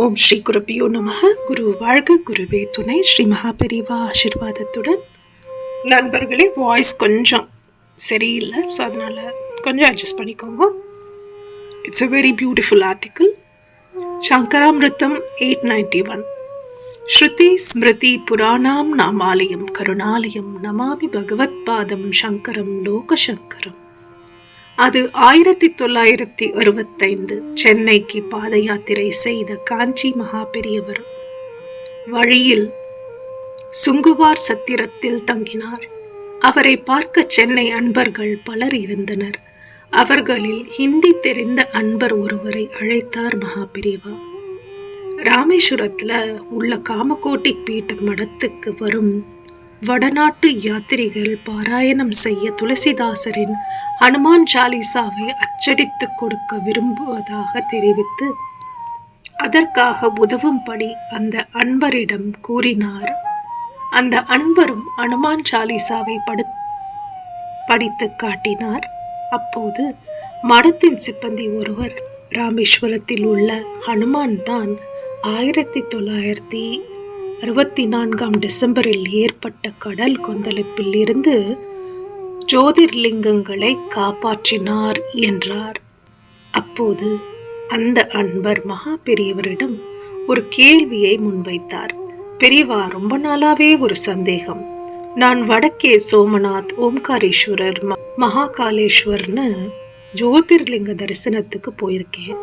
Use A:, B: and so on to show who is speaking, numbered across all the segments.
A: ஓம் ஸ்ரீ குருபியோ நமக. குரு வாழ்க குருவே துணை. ஸ்ரீ மகாபெரிவா ஆசிர்வாதத்துடன். நண்பர்களே வாய்ஸ் கொஞ்சம் சரியில்லை ஸோ அதனால் கொஞ்சம் அட்ஜஸ்ட் பண்ணிக்கோங்க. It's a very beautiful article சங்கராமிருத்தம் eight ninety one. ஸ்ருதி ஸ்மிருதி புராணாம் நாமாலயம் கருணாலயம் நமாமி பகவத்பாதம் சங்கரம் லோகசங்கரம். அது ஆயிரத்தி தொள்ளாயிரத்தி அறுபத்தைந்து சென்னைக்கு பாத யாத்திரை செய்த காஞ்சி மகா பெரியவர் வழியில் சுங்குவார் சத்திரத்தில் தங்கினார். அவரை பார்க்க சென்னை அன்பர்கள் பலர் இருந்தனர். அவர்களில் ஹிந்தி தெரிந்த அன்பர் ஒருவரை அழைத்தார் மகா பெரியவா ராமேஸ்வரத்தில் உள்ள காமகோட்டி பீட்ட மடத்துக்கு வரும் வடநாட்டு யாத்திரிகள் பாராயணம் செய்ய துளசிதாசரின் ஹனுமான் சாலிசாவை அச்சடித்து கொடுக்க விரும்புவதாக தெரிவித்து அதற்காக உதவும்படி அந்த அன்பரிடம் கூறினார். அந்த அன்பரும் அனுமான் சாலிசாவை படு படித்து காட்டினார். அப்போது மடத்தின் சிப்பந்தி ஒருவர் ராமேஸ்வரத்தில் உள்ள ஹனுமான் தான் ஆயிரத்தி தொள்ளாயிரத்தி அறுபத்தி நான்காம் டிசம்பரில் ஏற்பட்ட கடல் கொந்தளிப்பில் இருந்து ஜோதிர்லிங்கங்களை காப்பாற்றினார் என்றார். அப்போது அந்த அன்பர் மகா பெரியவரிடம் ஒரு கேள்வியை முன்வைத்தார். பெரியவா ரொம்ப நாளாவே ஒரு சந்தேகம். நான் வடக்கே சோமநாத் ஓம்காரேஸ்வரர் மகாகாலேஸ்வர்னு ஜோதிர்லிங்க தரிசனத்துக்கு போயிருக்கேன்.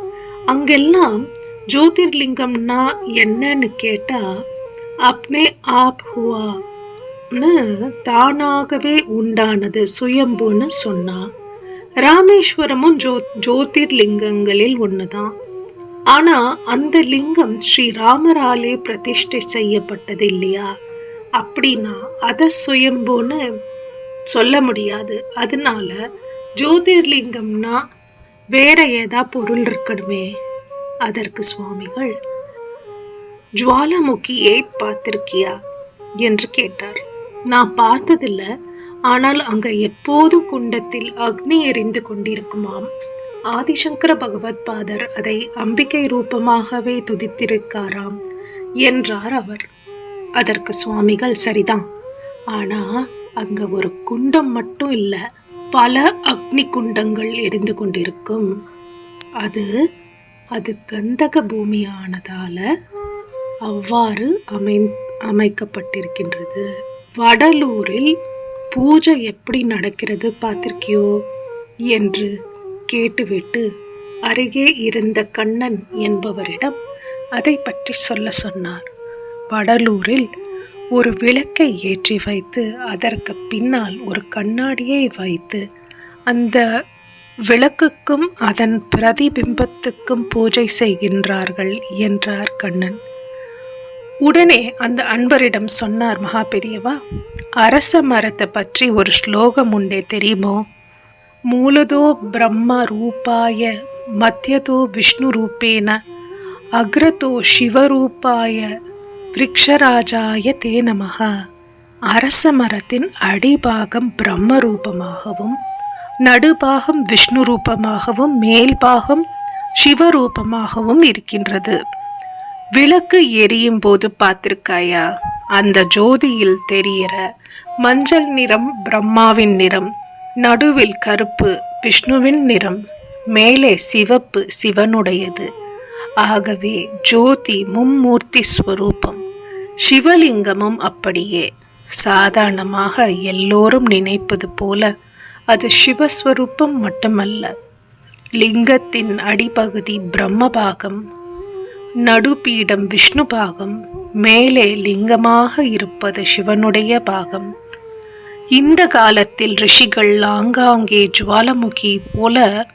A: அங்கெல்லாம் ஜோதிர்லிங்கம்னா என்னன்னு கேட்டால் அப்னே ஆப் ஹுவான்னு தானாகவே உண்டானது சுயம்புன்னு சொன்னா. ராமேஸ்வரமும் ஜோ ஜோதிர்லிங்கங்களில் ஒன்று தான் ஆனால் அந்த லிங்கம் ஸ்ரீ ராமராலே பிரதிஷ்டை செய்யப்பட்டது இல்லையா? அப்படின்னா அதை சுயம்புன்னு சொல்ல முடியாது. அதனால ஜோதிர்லிங்கம்னா வேற ஏதா பொருள் இருக்கணுமே. அதற்கு சுவாமிகள் ஜுவாலாமுகியை பார்த்திருக்கியா? என்று கேட்டார். நான் பார்த்ததில்ல ஆனால் அங்க எப்போதும் குண்டத்தில் அக்னி எரிந்து கொண்டிருக்குமாம். ஆதிசங்கர பகவத் பாதர் அதை அம்பிகை ரூபமாகவே துதித்திருக்காராம் என்றார் அவர். அதற்கு சுவாமிகள் சரிதான். ஆனா அங்க ஒரு குண்டம் மட்டும் இல்ல பல அக்னி குண்டங்கள் எரிந்து கொண்டிருக்கும். அது அது கந்தக பூமியானதால அவ்வாறு அமை அமைக்கப்பட்டிருக்கின்றது. வடலூரில் பூஜை எப்படி நடக்கிறது பார்த்திருக்கியோ என்று கேட்டுவிட்டு அருகே இருந்த கண்ணன் என்பவரிடம் அதை பற்றி சொல்ல சொன்னார். வடலூரில் ஒரு விளக்கை ஏற்றி வைத்து அதற்கு பின்னால் ஒரு கண்ணாடியை வைத்து அந்த விளக்குக்கும் அதன் பிரதிபிம்பத்துக்கும் பூஜை செய்கின்றார்கள் என்றார் கண்ணன். உடனே அந்த அன்பரிடம் சொன்னார் மகா பெரியவா அரச மரத்தை பற்றி ஒரு ஸ்லோகம் உண்டே தெரியுமோ? மூலதோ பிரம்ம ரூபாய மத்தியதோ விஷ்ணு ரூபேன அக்ரதோ சிவரூபாய விரக்ஷராஜாய தே நமக அரச மரத்தின் அடிபாகம் பிரம்ம ரூபமாகவும் நடுபாகம் விஷ்ணு ரூபமாகவும் மேல்பாகம் சிவரூபமாகவும் இருக்கின்றது. விளக்கு எரியும் போது பார்த்திருக்காயா? அந்த ஜோதியில் தெரியிற மஞ்சள் நிறம் பிரம்மாவின் நிறம் நடுவில் கருப்பு விஷ்ணுவின் நிறம் மேலே சிவப்பு சிவனுடையது. ஆகவே ஜோதி மும்மூர்த்தி ஸ்வரூபம். சிவலிங்கமும் அப்படியே. சாதாரணமாக எல்லோரும் நினைப்பது போல அது சிவஸ்வரூபம் மட்டுமல்ல. லிங்கத்தின் அடிப்பகுதி பிரம்மபாகம் நடுபீடம் விஷ்ணு பாகம் மேலே லிங்கமாக இருப்பது சிவனுடைய பாகம். இந்த காலத்தில் ரிஷிகள் ஆங்காங்கே ஜுவாலமுகி போல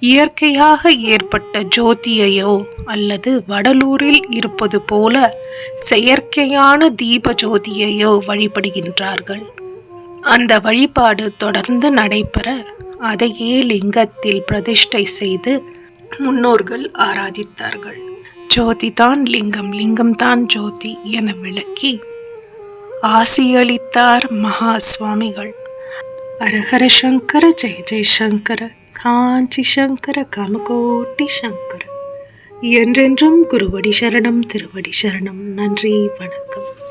A: இயற்கையாக ஏற்பட்ட ஜோதியையோ அல்லது வடலூரில் இருப்பது போல செயற்கையான தீப ஜோதியையோ வழிபடுகின்றார்கள். அந்த வழிபாடு தொடர்ந்து நடைபெற அதையே லிங்கத்தில் பிரதிஷ்டை செய்து முன்னோர்கள் ஆராதித்தார்கள். ஜோதி தான் லிங்கம் லிங்கம் தான் ஜோதி என விளக்கி ஆசியளித்தார் மகா சுவாமிகள் அரஹர சங்கர ஜெய ஜெய சங்கர காஞ்சி சங்கர கமகோட்டி சங்கர. என்றென்றும் குருவடி சரணம் திருவடி சரணம். நன்றி வணக்கம்.